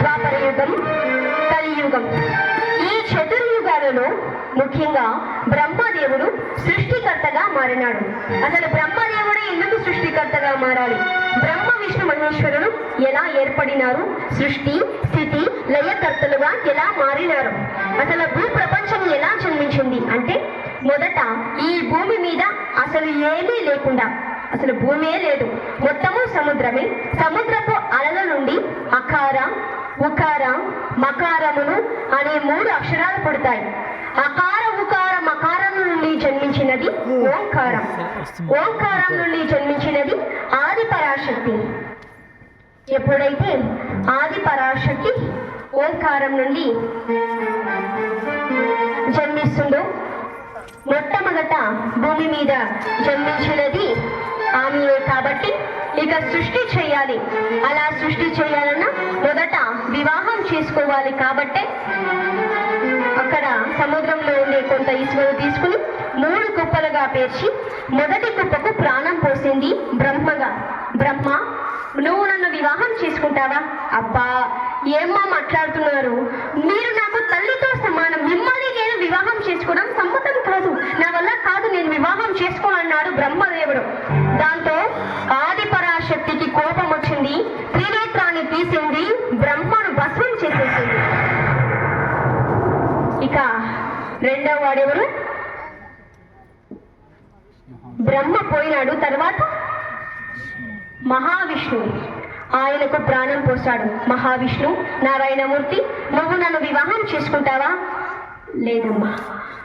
ద్వాపర యుగం కలియుగం. ఈ చతుర్యుగాలలో ముఖ్యంగా బ్రహ్మదేవుడు సృష్టికర్తగా మారినాడు. అసలు బ్రహ్మదేవుడే ఎందుకు సృష్టికర్తగా మారాలి? బ్రహ్మ విష్ణు మహేశ్వరులు ఎలా ఏర్పడినారు? సృష్టి స్థితి లయకర్తలుగా ఎలా మారినారు? అసలు భూ ప్రపంచం ఎలా జన్మించింది? అంటే మొదట ఈ భూమి మీద అసలు ఏమీ లేకుండా అసలు భూమే లేదు. మొత్తము సముద్రమే. సముద్రపు అలల నుండి అకార ఉకార మకారమును అనే మూడు అక్షరాలు పుడతాయి. అకార ఉకార మకారం నుండి జన్మించినది ఓంకారం. ఓంకారం నుండి జన్మించినది ఆది పరాశక్తి ఎప్పుడైతే ఆది పరాశక్తి ఓంకారం నుండి జన్మిస్తుందో మొట్టమొదట భూమి మీద జన్మించినది ఆమెయే కాబట్టి ఇక సృష్టి చేయాలి. అలా సృష్టి చేయాలన్నా మొదట వివాహం చేసుకోవాలి కాబట్టే అక్కడ సముద్రంలో ఉండే కొంత ఇసుకను తీసుకుని మూడు కుప్పలుగా పేర్చి మొదటి కుప్పకు ప్రాణం పోసింది బ్రహ్మగా. బ్రహ్మ నువ్వు నన్ను వివాహం చేసుకుంటావా? అబ్బా ఏమ్మా మాట్లాడుతున్నారు? మీరు నాకు తల్లితో సమానం మిమ్మల్ని వివాహం చేసుకోవడం సమ్మతం కాదు. నా వల్ల కాదు నేను వివాహం చేసుకోనన్నాడు బ్రహ్మదేవుడు. దాంతో ఆది పరాశక్తికి కోపం వచ్చింది త్రినేత్రాన్ని తీసింది బ్రహ్మను భస్మం చేసేసింది. ఇక రెండవ వాడెవరు? బ్రహ్మ పోయినాడు తర్వాత మహావిష్ణువు ఆయనకు ప్రాణం పోశాడు. మహావిష్ణు నారాయణమూర్తి నువ్వు నన్ను వివాహం చేసుకుంటావా? లేదమ్మా.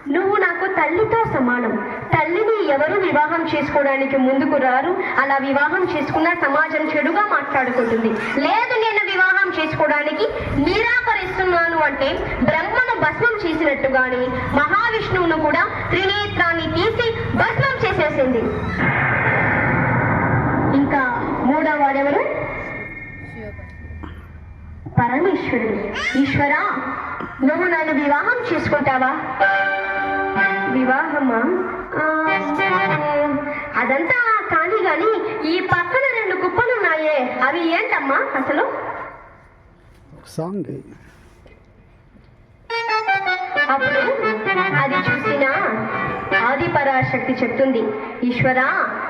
నువ్వు నాకు తల్లితో సమానం. తల్లిని ఎవరు వివాహం చేసుకోవడానికి ముందుకు రారు? అలా వివాహం చేసుకున్న సమాజం చెడుగా మాట్లాడుకుంటుంది. లేదు నేను వివాహం చేసుకోవడానికి నిరాకరిస్తున్నాను అంటే బ్రహ్మను భస్మం చేసినట్టుగాని మహావిష్ణువును కూడా త్రినేత్రాన్ని తీసి భస్మం చేసేసింది. ఇంకా మూడవ వాడెవరు పరమేశ్వరుడు. ఈశ్వరా నువ్వు నన్ను వివాహం చేసుకుంటావా? వివాహమా? అదంతా కానీ గాని ఈ పక్కన రెండు కుప్పలు ఉన్నాయే అవి ఏంటమ్మా అసలు? సాంగ్ అప్పుడు అది చూసిన ఆది పరాశక్తి చెప్తుంది. ఈశ్వరా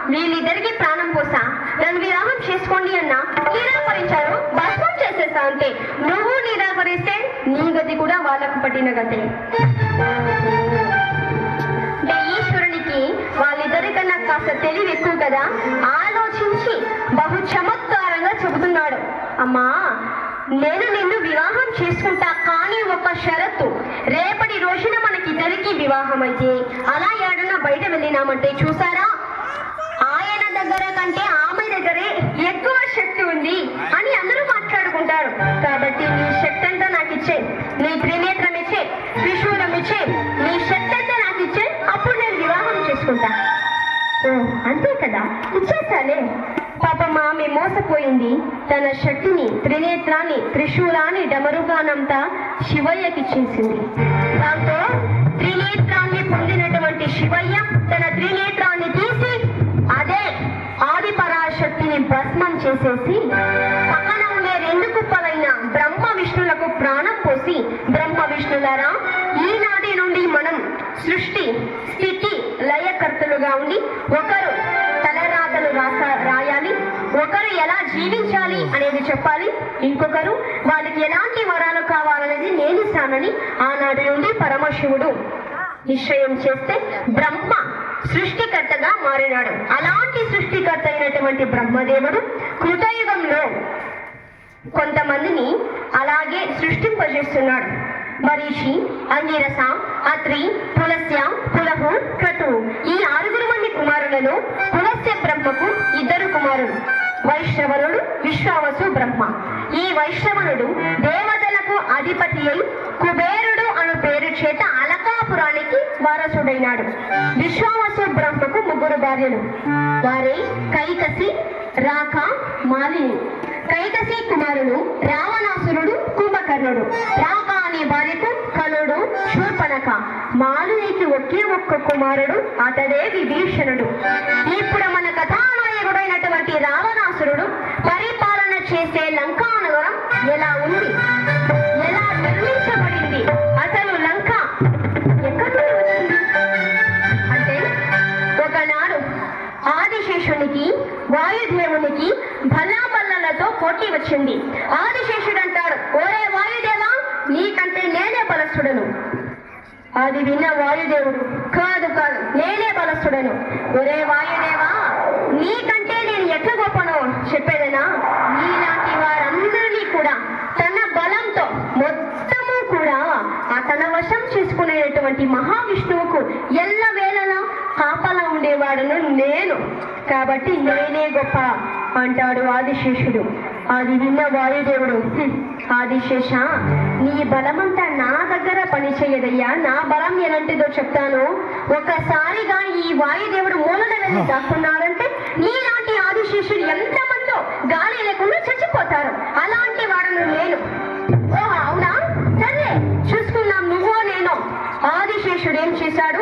వీళ్ళిద్దరికి ప్రాణం పోసా. నన్ను విరామం చేసుకోండి అన్న. నిరాకరించారు. భస్మం చేసేసా అంతే. నువ్వు నిరాకరిస్తే నీ గతి కూడా వాళ్ళకు పట్టిన గతే. అంటే ఈశ్వరునికి వాళ్ళిద్దరికన్నా కాస్త తెలివి ఎక్కువ కదా? ఆలోచించి బహు చమత్కారంగా చెబుతున్నాడు. అమ్మా నేను నిన్ను వివాహం చేసుకుంటా కానీ ఒక వివాహం అయితే అలా ఏడన్నా బయట వెళ్ళినామంటే చూసారా? ఆయన దగ్గర కంటే ఆమె దగ్గరే ఎక్కువ శక్తి ఉంది అని అందరూ మాట్లాడుకుంటారు. కాబట్టి నీ శక్తి అంతా నాకు ఇచ్చే నీ త్రినేత్రం ఇచ్చే త్రిశూలం ఇచ్చే నీ శక్తి అంతా నాకు ఇచ్చే అప్పుడు నేను వివాహం చేసుకుంటా. ఓ అంతే కదా? ఇచ్చేసాలే ఆమె మోసపోయింది. తన శక్తిని త్రినేత్రాన్ని త్రిశూలాన్ని డమరుగానంతా శివయ్యకిచ్చేసింది దాంతో త్రినేత్రాన్ని పొందినటువంటి శివయ్య తన త్రినేత్రాన్ని తీసి అదే ఆది పరాశక్తిని భస్మం చేసేసి పక్కన ఉండే రెండు కుప్పలైన బ్రహ్మ విష్ణులకు ప్రాణం పోసి బ్రహ్మ విష్ణులారా ఈనాటి నుండి మనం సృష్టి స్థితి లయకర్తలుగా ఉండి ఒకరు రాస్తా రాయాలి. ఒకరు ఎలా జీవించాలి అనేది చెప్పాలి. ఇంకొకరు వాళ్ళకి ఎలాంటి వరాలు కావాలనేది నేనిస్తానని ఆనాడు ఆనాటి నుండి పరమశివుడు నిశ్చయం చేస్తే బ్రహ్మ సృష్టికర్తగా మారినాడు. అలాంటి సృష్టికర్త అయినటువంటి బ్రహ్మదేవుడు కృతయుగంలో కొంతమందిని అలాగే సృష్టింపజేస్తున్నాడు. మరీషి అంగీరస అత్రి పులస్య పులహు క్రతువు ఈ ఆరుగురు మంది కుమారులలో పులస్య బ్రహ్మకు ఇద్దరు కుమారుడు వైష్ణవనుడు విశ్వావసు బ్రహ్మ. ఈ వైష్ణవనుడు దేవతలకు అధిపతి అయి కుబేరుడు అను పేరు చేత అలకాపురానికి వారసుడైనాడు. విశ్వావసు బ్రహ్మకు ముగ్గురు భార్యలు. వారే కైకసి రాక మాలిని. కైకసి కుమారుడు రావణాసురుడు కుంభకర్ణుడు. రాక అనే భార్యకు కనుడు శూర్పణక మాలునికి ఒకే ఒక్క కుమారుడు అతడే విభీషణుడు. ఇప్పుడు మన కథానాయకుడైనటువంటి రావణాసురుడు పరిపాలన చేసే లంకా నగరం ఎలా ఉంది? ఎలా నిర్మించబడింది? అసలు లంక ఎక్కడి వచ్చింది? అంటే ఒకనాడు ఆదిశేషునికి వాయుదేవునికి బల్లాబల్లలతో పోటీ వచ్చింది. ఆదిశేషుడు అంటాడు ఓరే వాయుదేవా నీకంటే నేనే బలస్తుడను అది విన్న వాయుదేవుడు కాదు కాదు నేనే బలస్తుడను ఒరే వాయుదేవా నీకంటే నేను ఎట్లా గొప్పనో చెప్పేదనా? నీలాంటి వారందరినీ కూడా తన బలంతో మొత్తము కూడా ఆ తన వశం చేసుకునేటువంటి మహావిష్ణువుకు ఎల్ల వేళలా కాపలా ఉండేవాడును నేను. కాబట్టి నేనే గొప్ప అంటాడు ఆదిశేషుడు. అది విన్న వాయుదేవుడు ఆదిశేష నీ బలమంతా నా దగ్గర పనిచేయదయ్యా. నా బలం ఎలాంటిదో చెప్తాను. ఒకసారిగా ఈ వాయుదేవుడు మూలన వెళ్ళి దాక్కున్నాడంటే నీలాంటి ఆదిశేషుడు ఎంతమందో గాలి లేకుండా చచ్చిపోతారు. అలాంటి వాడును నేను. ఓ అవునా? సరే చూసుకున్నాం నువ్వో నేను. ఆదిశేషుడు ఏం చేశాడు?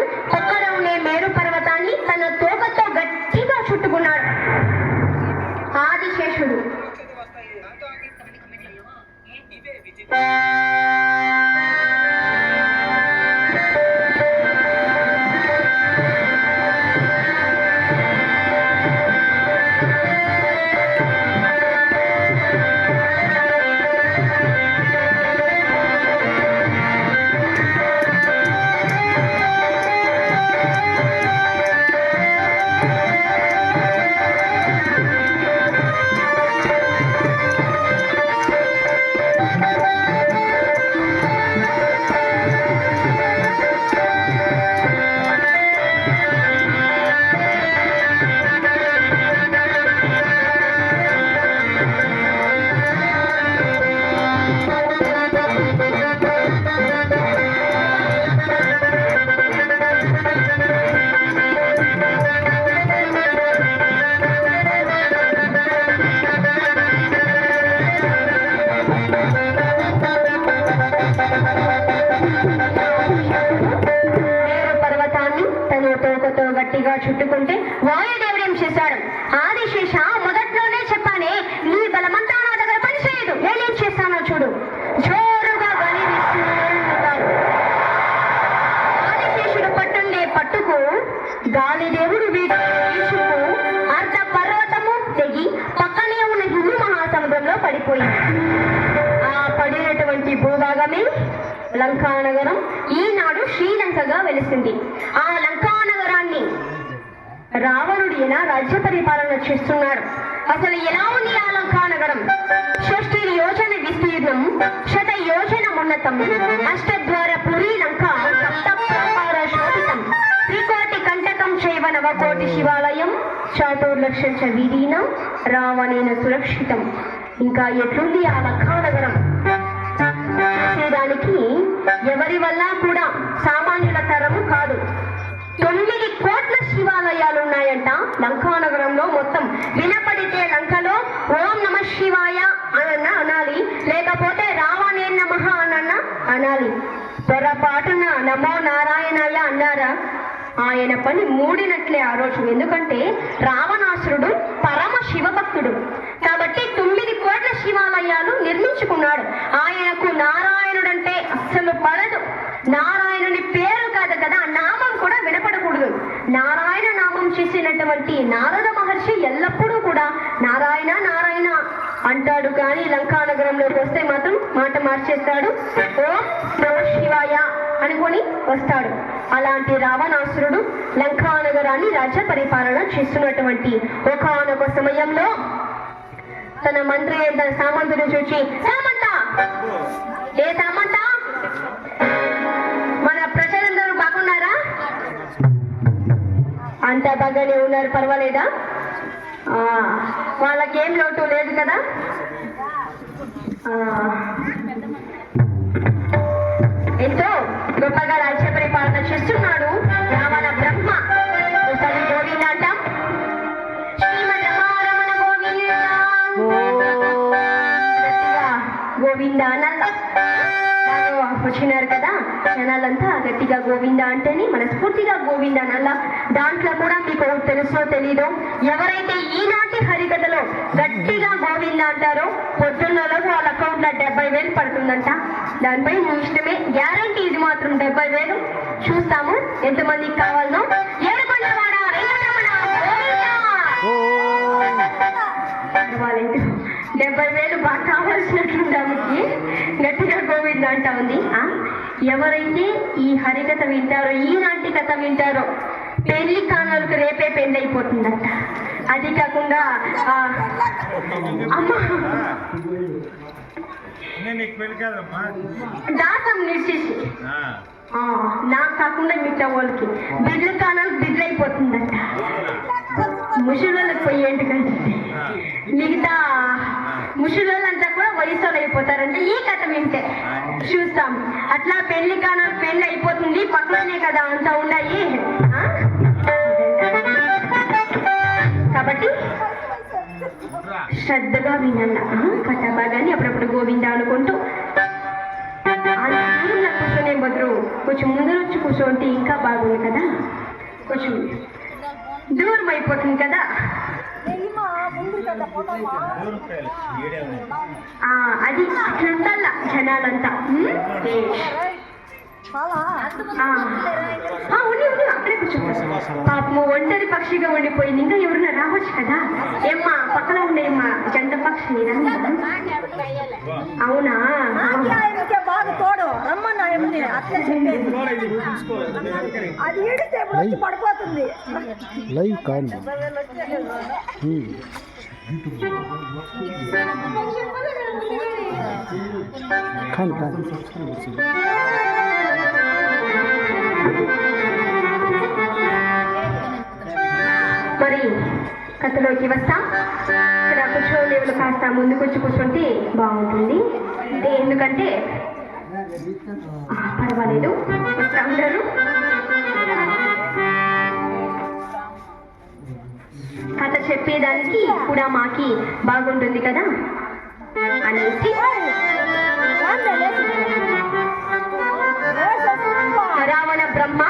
గాలిదేవుడు వీచుకు అర్ధ పర్వతము తెగి పక్కనే ఉన్న హిందూ మహాసముద్రంలో పడిపోయింది. ఆ పడినటువంటి భూభాగమే లంకానగరం ఈనాడు శ్రీలంకగా వెలిసింది. ఆ లంకానగరాన్ని రావణుడు ఎలా రాజ్య పరిపాలన చేస్తున్నాడు? అసలు ఎలా ఉంది ఆ లంకానగరం షష్ఠి యోజన విస్తీర్ణం శత యోజన ఉన్నతం అష్టద్వార పురి లంక సప్త నవకోటి శివాలయం చాతుర్లక్ష వీధీనం రావణేన సురక్షితం. ఇంకా ఎట్లుంది ఆ లంకానగరం చేసేదానికి ఎవరి వల్ల కూడా సామాన్యుల తరము కాదు. తొమ్మిది కోట్ల శివాలయాలు ఉన్నాయంట లంకానగరంలో మొత్తం. వినపడితే లంకలో ఓం నమ శివాయ అనన్న అనాలి లేకపోతే రావణే నమ అనన్న అనాలి. పొరపాటున నమో నారాయణయ్య అన్నారా? ఆయన పని మూడినట్లే ఆ రోజు. ఎందుకంటే రావణాసురుడు పరమ శివభక్తుడు. కాబట్టి తొమ్మిది కోట్ల శివాలయాలు నిర్మించుకున్నాడు. ఆయనకు నారాయణుడంటే అస్సలు పడదు. నారాయణుని పేరు కాదు కదా ఆ నామం కూడా వినపడకూడదు. నారాయణ నామం చేసినటువంటి నారద మహర్షి ఎల్లప్పుడూ కూడా నారాయణ నారాయణ అంటాడు కానీ లంకానగరంలోకి వస్తే మాత్రం మాట మార్చేస్తాడు. ఓ నమ శివాయ అనుకొని వస్తాడు. అలాంటి రావణాసురుడు లంకానగరాన్ని రాజ్య పరిపాలన చేస్తున్నటువంటి ఒకనొక సమయంలో తన మంత్రి తన సామంతుడు చూచి సామంత! ఏ సామంత? మన ప్రజలందరూ బాగున్నారా? అంతా బాగానే ఉన్నారు పర్వాలేదా? వాళ్ళకేం లోటు లేదు కదా? ఎంతో గొప్పగా రాజ్య పరిపాలన చేస్తున్నాడు రావణ బ్రహ్మ. గోవింద అంటాం గోవింద వచ్చినారు కదా? జనాలంతా గట్టిగా గోవింద అంటేని మనస్ఫూర్తిగా గోవింద అనల్లా దాంట్లో కూడా మీకు తెలుసో తెలీదో? ఎవరైతే ఈనాటి హరికథలో గట్టిగా గోవింద అంటారో పొద్దున్నలకు వాళ్ళ అకౌంట్లో డెబ్బై వేలు పడుతుందంట. దానిపై మీ ఇష్టమే. గ్యారంటీ ఇది మాత్రం డెబ్బై వేలు. చూస్తాము. ఎంతమందికి కావాలనో. ఏడుకొండవాడ వాళ్ళేంటో డెబ్బై వేలు బాగా కావాల్సినట్లుంది ఆమెకి గట్టిగా గోవింద అంటా ఉంది? ఎవరైతే ఈ హరికథ వింటారో ఈనాటి కథ వింటారో పెళ్ళి కానాలకు రేపే పెళ్ళి అయిపోతుందంట అది కాకుండా అమ్మ! పెళ్ళి దాసం ఆ, నాకు కాకుండా మిగతా వాళ్ళకి బిడ్డల కానాలు బిడ్డలు అయిపోతుందంట ముసలోళ్ళకి పోయేంటి కంటే ఆ, మిగతా ముసలోళ్ళంతా కూడా వయసు అయిపోతారంటే ఈ కథ వింటే. చూస్తాం. అట్లా పెళ్ళి కాన పెళ్ళి అయిపోతుంది పక్కనే కదా అంతా ఉన్నాయి? కాబట్టి. శ్రద్ధగా వినాల ఆ? కథ బాగాని అప్పుడప్పుడు గోవింద అనుకుంటూ. కూర్చొనే బదులు కొంచెం ముందర వచ్చి కూర్చోంటే ఇంకా బాగుంది కదా. కొంచెం దూరం అయిపోతుంది కదా అది అట్లా ఉండాల జనాలంతా ఉండి ఉండి అక్కడే కూర్చో పాపము ఒంటరి పక్షిగా ఉండిపోయింది. ఇంకా ఎవరైనా రావచ్చు కదా? ఏమ్మా పక్కన ఉండే అమ్మా జంట పక్షి రండి. అవునా? ఆయన్ని అట్లే చెప్పేది. అది ఈడితే ఇప్పుడు వచ్చి పడిపోతుంది. లైవ్ కాదు. ఉమ్. కాదు కాదు. మరి కథలోకి వస్తాం. ఇక్కడ కూర్చోలేవులు కాస్త ముందుకు వచ్చి కూర్చుంటే బాగుంటుంది. అంటే ఎందుకంటే పర్వాలేదు. వస్తా కథ చెప్పేదానికి కూడా మాకి బాగుంటుంది కదా? అనేసి. రావణ బ్రహ్మ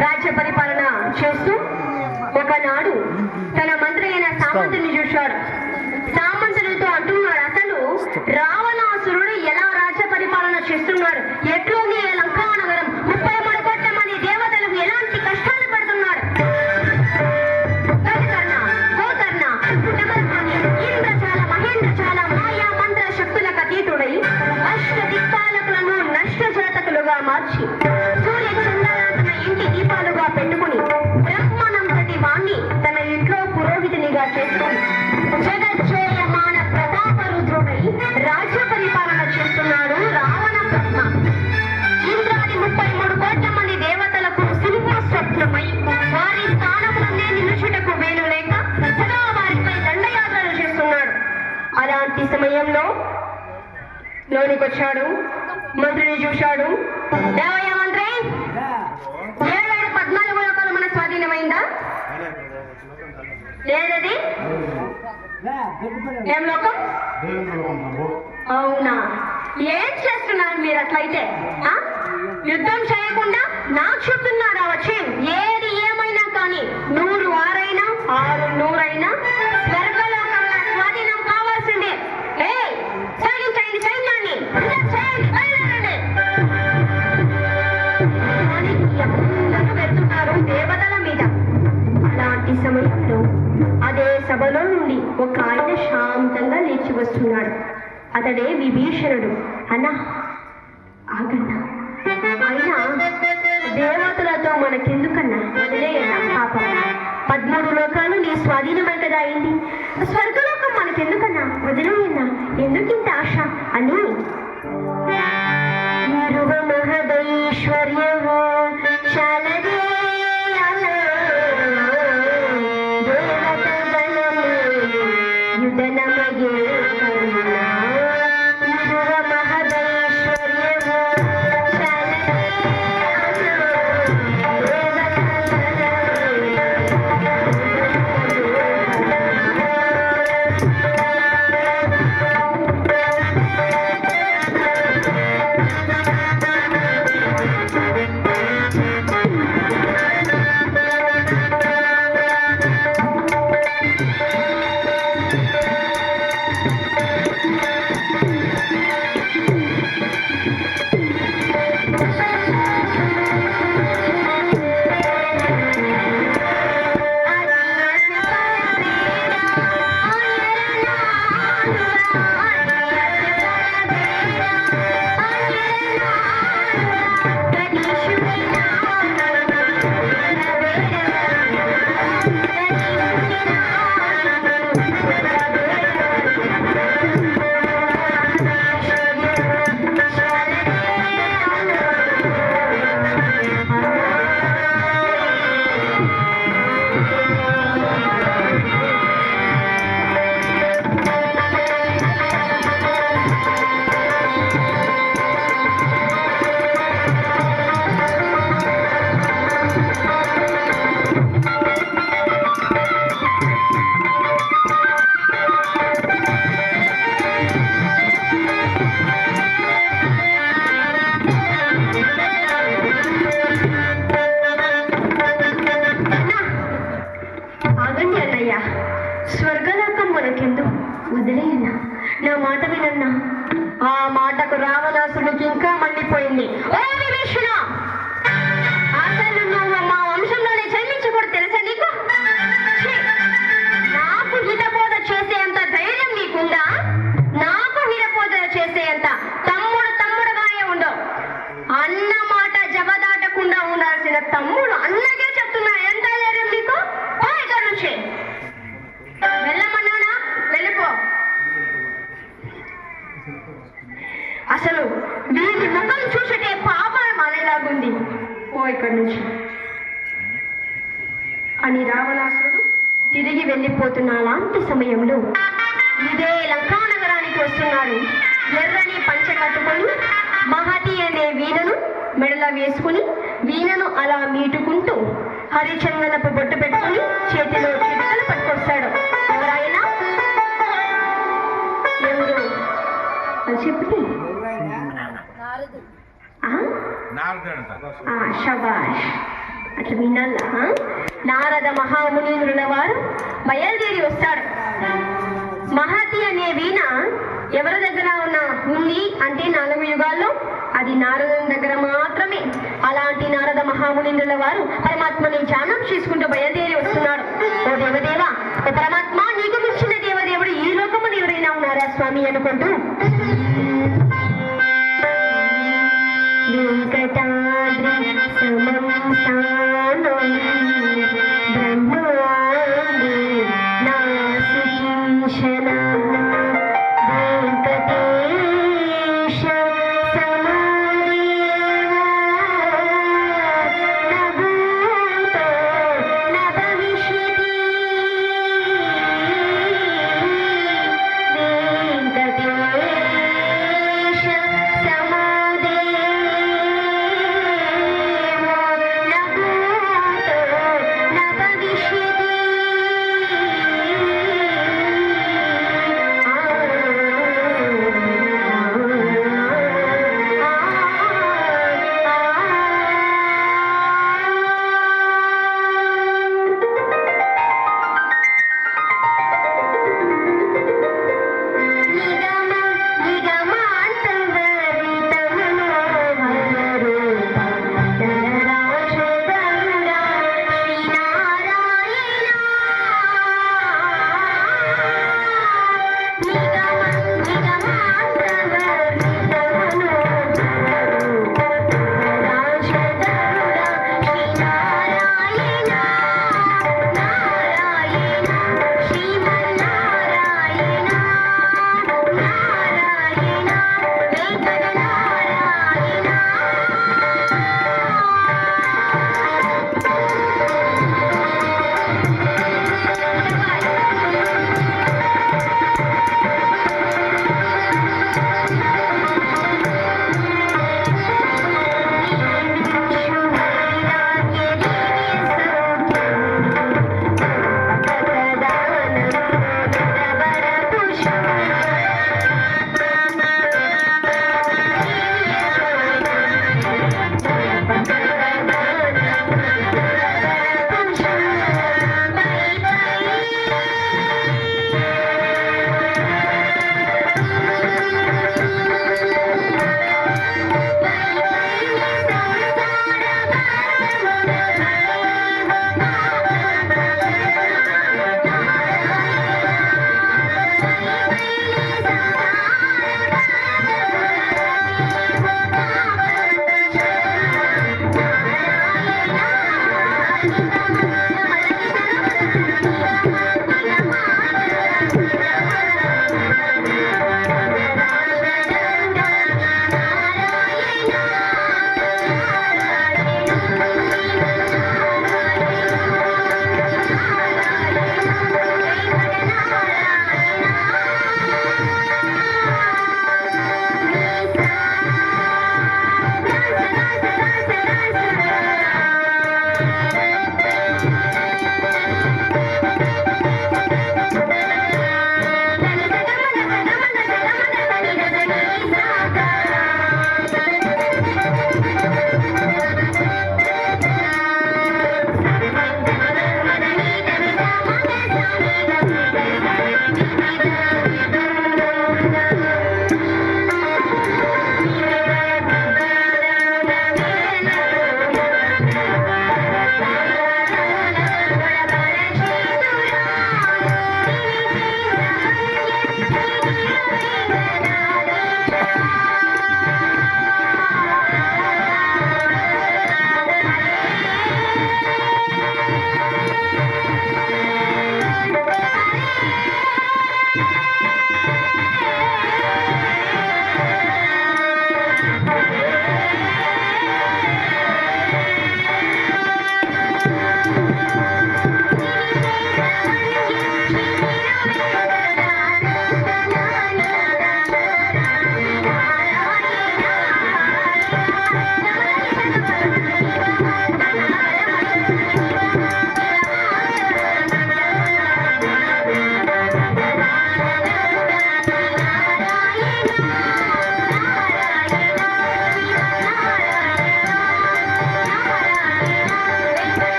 రాజ్య పరిపాలన చేస్తూ ఒకనాడు తన మంత్రి అయిన సామంతుని చూశాడు. సామంతులతో అంటున్నాడు అసలు పరిపాలన చేస్తున్నారు. ఎట్లుంది ఈ లంకా నగరం అతడే విభీషణుడు అన్నా అసలు వీరి ముఖం చూసటే పాపం అనేలాగుంది ఓ ఇక్కడి నుంచి. అని రావణాసురుడు తిరిగి వెళ్ళిపోతున్న అలాంటి సమయంలో ఇదే లంకా నగరానికి వస్తున్నారు ఎర్రని పంచ కట్టుకొని మహతి అనే వీణను మెడల వేసుకుని వీణను అలా మీటుకుంటూ హరిచందనపు బొట్టు పెట్టుకుని చేతిలో చిటికలు పట్టుకొస్తాడు. ఎవరైనా ఎవరు? అది చెప్తే ఆ? ఆ, శబాష్. అట్లా వినాలా ఆ? నారద మహామునీంద్రుల వారు బయలుదేరి వస్తాడు. మహతి అనే వీణ ఎవరి దగ్గర ఉన్న ఉంది అంటే నాలుగు యుగాల్లో అది నారదుని దగ్గర మాత్రమే. అలాంటి నారద మహామునీంద్రుల వారు పరమాత్మని ధ్యానం చేసుకుంటూ బయలుదేరి వస్తున్నాడు. ఓ దేవదేవ ఓ పరమాత్మ నీకు మించిన దేవదేవుడు ఈ లోకములు ఎవరైనా ఉన్నారా స్వామి అనుకుంటూ?